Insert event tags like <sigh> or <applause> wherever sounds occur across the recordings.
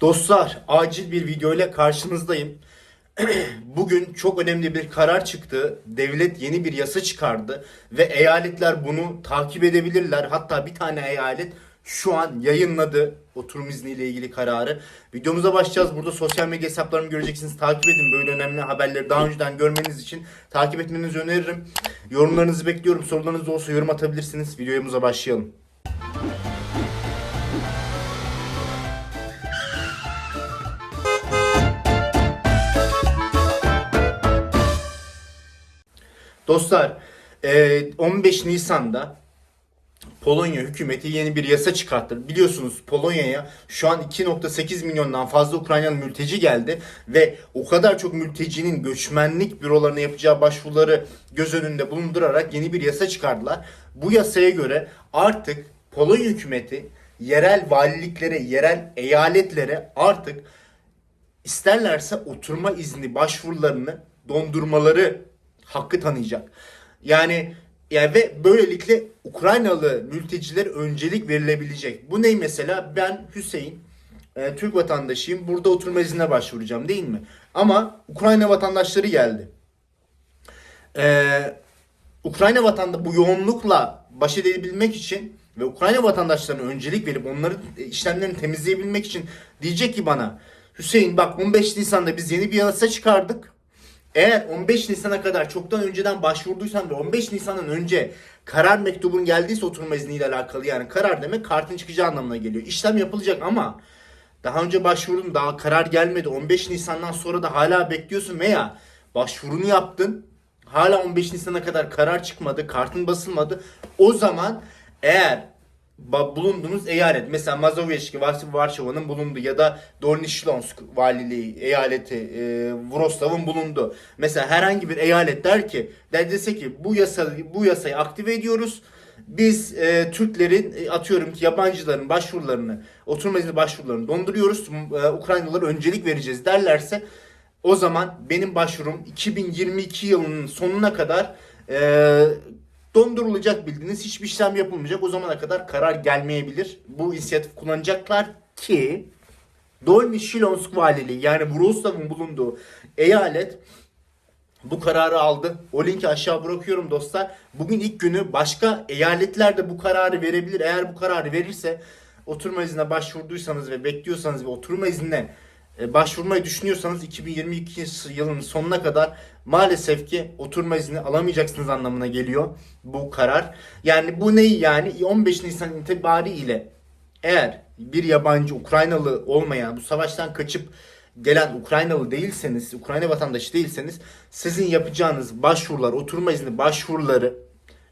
Dostlar acil bir video ile karşınızdayım. <clears throat> Bugün çok önemli bir karar çıktı. Devlet yeni bir yasa çıkardı ve eyaletler bunu takip edebilirler. Hatta bir tane eyalet şu an yayınladı oturum izniyle ilgili kararı. Videomuza başlayacağız. Burada sosyal medya hesaplarımı göreceksiniz. Takip edin böyle önemli haberleri daha önceden görmeniz için takip etmenizi öneririm. Yorumlarınızı bekliyorum. Sorularınız olsa yorum atabilirsiniz. Videomuza başlayalım. Dostlar e, 15 Nisan'da Polonya hükümeti yeni bir yasa çıkarttı. Biliyorsunuz Polonya'ya şu an 2.8 milyondan fazla Ukraynalı mülteci geldi ve o kadar çok mültecinin göçmenlik bürolarına yapacağı başvuruları göz önünde bulundurarak yeni bir yasa çıkardılar. Bu yasaya göre artık Polonya hükümeti yerel valiliklere, yerel eyaletlere artık isterlerse oturma izni başvurularını dondurmaları hakkı tanıyacak. Yani yani ve böylelikle Ukraynalı mültecilere öncelik verilebilecek. Bu ne mesela? Ben Hüseyin, e, Türk vatandaşıyım. Burada oturma iznine başvuracağım değil mi? Ama Ukrayna vatandaşları geldi. Ee, Ukrayna vatandaşı bu yoğunlukla baş edebilmek için ve Ukrayna vatandaşlarına öncelik verip onların işlemlerini temizleyebilmek için diyecek ki bana Hüseyin bak 15 Nisan'da biz yeni bir yasa çıkardık. Eğer 15 Nisan'a kadar çoktan önceden başvurduysan ve 15 Nisan'dan önce karar mektubun geldiyse oturma izniyle alakalı yani karar demek kartın çıkacağı anlamına geliyor. İşlem yapılacak ama daha önce başvurdun daha karar gelmedi. 15 Nisan'dan sonra da hala bekliyorsun veya başvurunu yaptın. Hala 15 Nisan'a kadar karar çıkmadı kartın basılmadı. O zaman eğer bulunduğunuz eyalet mesela Mazowiecki Varşova'nın bulunduğu ya da Dolnişlonsk valiliği eyaleti e, Wrocław'ın bulunduğu. Mesela herhangi bir eyalet der ki der dese ki bu yasa bu yasayı aktive ediyoruz. Biz e, Türklerin e, atıyorum ki yabancıların başvurularını oturma izni başvurularını donduruyoruz. E, Ukraynalılara öncelik vereceğiz. derlerse o zaman benim başvurum 2022 yılının sonuna kadar e, dondurulacak bildiğiniz hiçbir işlem yapılmayacak. O zamana kadar karar gelmeyebilir. Bu inisiyatif kullanacaklar ki Dolny Shilonsk Valiliği yani Wrocław'ın bulunduğu eyalet bu kararı aldı. O linki aşağı bırakıyorum dostlar. Bugün ilk günü başka eyaletler de bu kararı verebilir. Eğer bu kararı verirse oturma iznine başvurduysanız ve bekliyorsanız ve oturma iznine başvurmayı düşünüyorsanız 2022 yılının sonuna kadar maalesef ki oturma izni alamayacaksınız anlamına geliyor bu karar. Yani bu neyi yani 15 Nisan itibariyle eğer bir yabancı Ukraynalı olmayan bu savaştan kaçıp gelen Ukraynalı değilseniz, Ukrayna vatandaşı değilseniz sizin yapacağınız başvurular, oturma izni başvuruları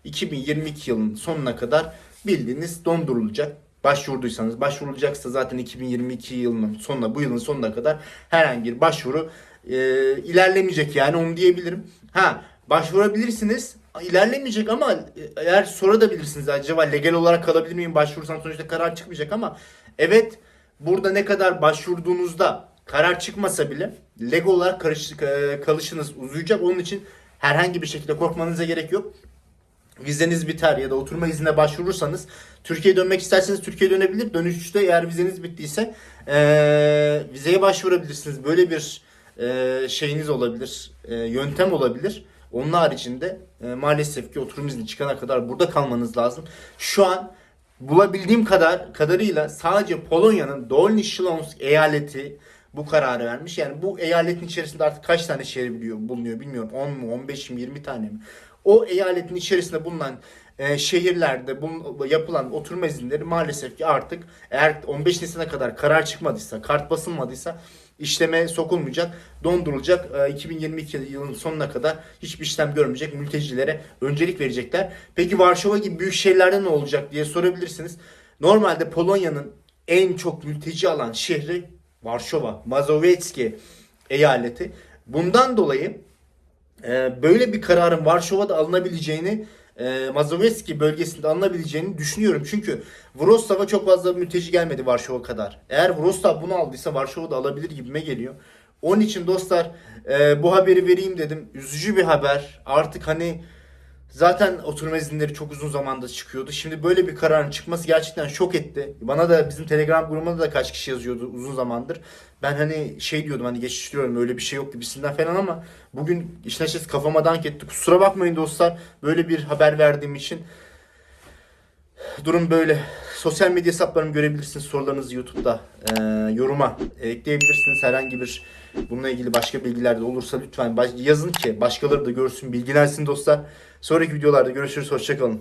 2022 yılının sonuna kadar bildiğiniz dondurulacak. Başvurduysanız, başvurulacaksa zaten 2022 yılının sonuna, bu yılın sonuna kadar herhangi bir başvuru e, ilerlemeyecek yani onu diyebilirim. Ha başvurabilirsiniz ilerlemeyecek ama e, eğer sorabilirsiniz acaba legal olarak kalabilir miyim başvurursam sonuçta karar çıkmayacak ama evet burada ne kadar başvurduğunuzda karar çıkmasa bile legal olarak karış, e, kalışınız uzayacak. Onun için herhangi bir şekilde korkmanıza gerek yok. Vizeniz biter ya da oturma iznine başvurursanız Türkiye'ye dönmek isterseniz Türkiye'ye dönebilir. Dönüşte eğer vizeniz bittiyse eee, vizeye başvurabilirsiniz. Böyle bir eee, şeyiniz olabilir, eee, yöntem olabilir. Onun haricinde eee, maalesef ki oturum izni çıkana kadar burada kalmanız lazım. Şu an bulabildiğim kadar kadarıyla sadece Polonya'nın Dolny Śląsk eyaleti bu kararı vermiş. Yani bu eyaletin içerisinde artık kaç tane şehir biliyor, bulunuyor bilmiyorum. 10 mu, 15 mi, 20 tane mi? O eyaletin içerisinde bulunan e, şehirlerde bulun, yapılan oturma izinleri maalesef ki artık eğer 15 Nisan'a kadar karar çıkmadıysa, kart basılmadıysa işleme sokulmayacak, dondurulacak. E, 2022 yılının sonuna kadar hiçbir işlem görmeyecek mültecilere öncelik verecekler. Peki Varşova gibi büyük şehirlerde ne olacak diye sorabilirsiniz. Normalde Polonya'nın en çok mülteci alan şehri Varşova, Mazowiecki eyaleti. Bundan dolayı e, böyle bir kararın Varşova'da alınabileceğini e, Mazowiecki bölgesinde alınabileceğini düşünüyorum. Çünkü Wrocław'a çok fazla mülteci gelmedi Varşova kadar. Eğer Wrocław bunu aldıysa Varşova'da alabilir gibime geliyor. Onun için dostlar e, bu haberi vereyim dedim. Üzücü bir haber. Artık hani Zaten oturma izinleri çok uzun zamandır çıkıyordu. Şimdi böyle bir kararın çıkması gerçekten şok etti. Bana da bizim Telegram grubunda da kaç kişi yazıyordu uzun zamandır. Ben hani şey diyordum hani geçiştiriyorum öyle bir şey yok gibisinden falan ama bugün işin açıkçası kafama dank etti. Kusura bakmayın dostlar böyle bir haber verdiğim için. Durum böyle. Sosyal medya hesaplarımı görebilirsiniz. Sorularınızı YouTube'da e, yoruma ekleyebilirsiniz. Herhangi bir bununla ilgili başka bilgiler de olursa lütfen yazın ki başkaları da görsün, bilgilensin dostlar. Sonraki videolarda görüşürüz. Hoşçakalın.